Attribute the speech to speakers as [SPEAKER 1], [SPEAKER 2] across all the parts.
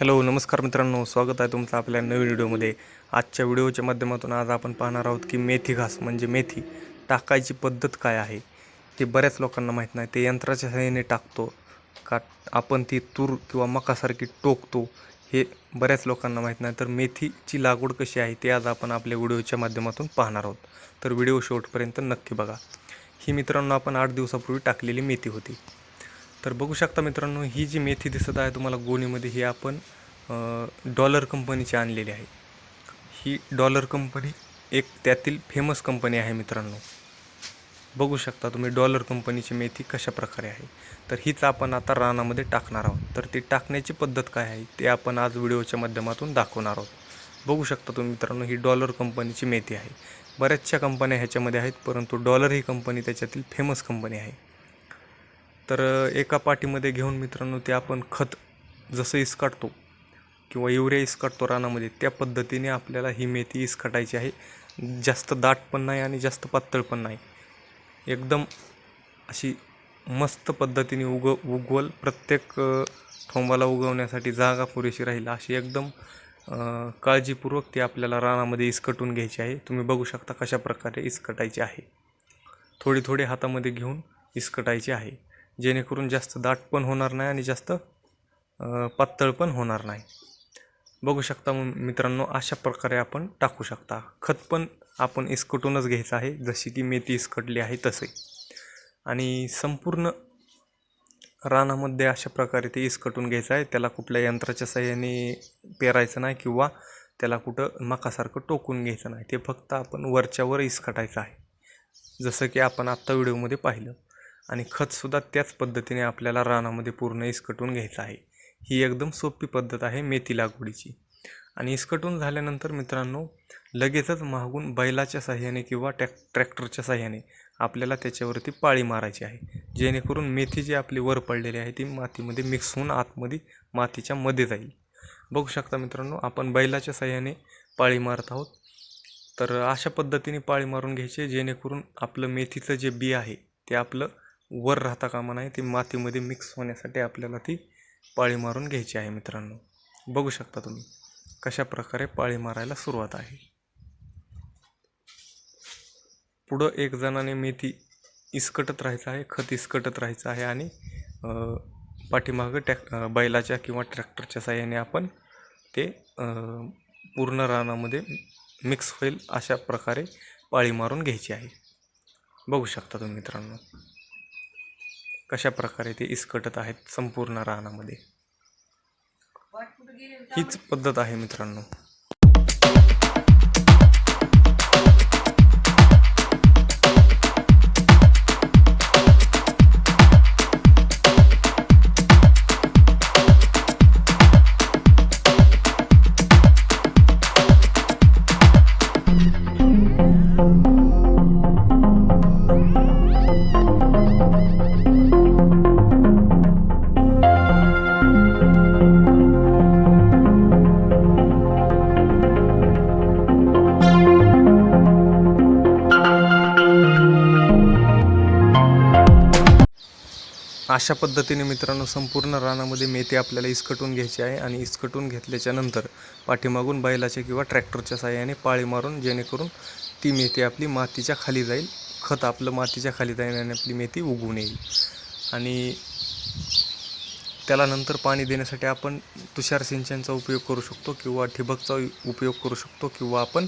[SPEAKER 1] Hello नमस्कार मित्रांनो स्वागत आहे तुमचं आपल्या नवीन व्हिडिओमध्ये. आजच्या व्हिडिओच्या माध्यमातून आज आपण पाहणार आहोत की मेथी घास म्हणजे मेथी टाकायची पद्धत काय आहे? ते बऱ्याच लोकांना माहीत नाही. ते यंत्राच्या सहाय्याने टाकतो. का आपण ती तूर किंवा मकासारखी टोकतो हे बऱ्याच लोकांना माहीत नाही. तर मेथीची लागवड कशी आहे ते आज आपण आपल्या व्हिडिओच्या माध्यमातून पाहणार आहोत. तर व्हिडिओ शेवटपर्यंत नक्की बघा. ही मित्रांनो आपण आठ दिवसापूर्वी टाकलेली मेथी होती. तर बघू शकता मित्रांनो ही जी मेथी दिसत आहे तुम्हाला गोणीमध्ये ही आपण डॉलर कंपनीची आणलेली आहे. ही डॉलर कंपनी एक त्यातील फेमस कंपनी आहे मित्रांनो. बघू शकता तुम्ही डॉलर कंपनीची मेथी कशा प्रकारे आहे. तर हीच आपण आता रानामध्ये टाकणार आहोत. तर ती टाकण्याची पद्धत काय आहे ते आपण आज व्हिडिओच्या माध्यमातून दाखवणार आहोत. बघू शकता तुम्ही मित्रांनो ही डॉलर कंपनीची मेथी आहे. बऱ्याचशा कंपन्या ह्याच्यामध्ये आहेत परंतु डॉलर ही कंपनी त्याच्यातील फेमस कंपनी आहे. तर एका पाठीमध्ये घेऊन मित्रांनो ते आपण खत जसं इसकाटतो किंवा युरिया इसकाटतो रानामध्ये त्या पद्धतीने आपल्याला ही मेथी इसकाटायची आहे. जास्त दाट पण नाही आणि जास्त पातळ पण नाही. एकदम अशी मस्त पद्धतीने उग उगवल प्रत्येक थोंबाला ठोंबाला उगवण्यासाठी जागा पुरेशी राहील. अशी एकदम काळजीपूर्वक ती आपल्याला रानामध्ये इसकटून घ्यायची आहे. तुम्ही बघू शकता कशा प्रकारे इसकटायची आहे. थोडी थोडी हातामध्ये घेऊन इसकटायची आहे. जेणेकरून जास्त दाट पण होणार नाही आणि जास्त पातळ पण होणार नाही. बघू शकता मग मित्रांनो अशा प्रकारे आपण टाकू शकता. खत पण आपण इसकटूनच घ्यायचं आहे. जशी की मेथी इसकटली आहे तसे आणि संपूर्ण रानामध्ये अशा प्रकारे ते इसकटून घ्यायचं आहे. त्याला कुठल्या यंत्राच्या सहाय्याने पेरायचं नाही किंवा त्याला कुठं मकासारखं टोकून घ्यायचं नाही. ते फक्त आपण वरच्यावर इसकटायचं आहे. जसं की आपण आत्ता व्हिडिओमध्ये पाहिलं. आणि खतसुद्धा त्याच पद्धतीने आपल्याला रानामध्ये पूर्ण इसकटून घ्यायचं आहे. ही एकदम सोपी पद्धत आहे मेथी लागवडीची. आणि इसकटून झाल्यानंतर मित्रांनो लगेचच मागून बैलाच्या साह्याने किंवा टॅक ट्रॅक्टरच्या साह्याने आपल्याला त्याच्यावरती पाळी मारायची आहे. जेणेकरून मेथी जी आपली वर पडलेली आहे ती मातीमध्ये मिक्स होऊन आतमध्ये मातीच्या मध्ये जाईल. बघू शकता मित्रांनो आपण बैलाच्या साह्याने पाळी मारत आहोत. तर अशा पद्धतीने पाळी मारून घ्यायची जेणेकरून आपलं मेथीचं जे बी आहे ते आपलं वर राहता कामा नाही ते मातीमध्ये मिक्स होण्यासाठी आपल्याला ती पाळी मारून घ्यायची आहे मित्रांनो. बघू शकता तुम्ही कशा प्रकारे पाळी मारायला सुरुवात आहे. पुढं एक जणाने मेथी इसकटत राहायचं आहे खत इसकटत राहायचं आहे आणि पाठीमागं टॅक बैलाच्या किंवा ट्रॅक्टरच्या साह्याने आपण ते पूर्ण रानामध्ये मिक्स होईल अशा प्रकारे पाळी मारून घ्यायची आहे. बघू शकता तुम्ही मित्रांनो. कशा प्रकारे ते इसकटत आहेत संपूर्ण रानामध्ये? हीच पद्धत आहे मित्रांनो. अशा पद्धतीने मित्रांनो संपूर्ण रानामध्ये मेथी आपल्याला इसकटून घ्यायची आहे आणि इसकटून घेतल्याच्या नंतर पाठीमागून बैलाच्या किंवा ट्रॅक्टरच्या साह्याने पाळी मारून जेणेकरून ती मेथी आपली मातीच्या खाली जाईल खत आपलं मातीच्या खाली जाईल आणि आपली मेथी उगवून येईल. आणि त्याला नंतर पाणी देण्यासाठी आपण तुषार सिंचनचा उपयोग करू शकतो किंवा ठिबकचा उपयोग करू शकतो किंवा आपण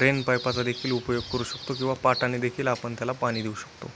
[SPEAKER 1] रेन पाईपाचा देखील उपयोग करू शकतो किंवा पाटाने देखील आपण त्याला पाणी देऊ शकतो.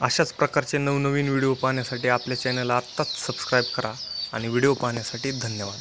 [SPEAKER 1] अशाच प्रकारचे नवनवीन व्हिडिओ पाहण्यासाठी आपल्या चॅनलला आत्ताच सबस्क्राईब करा आणि व्हिडिओ पाहण्यासाठी धन्यवाद.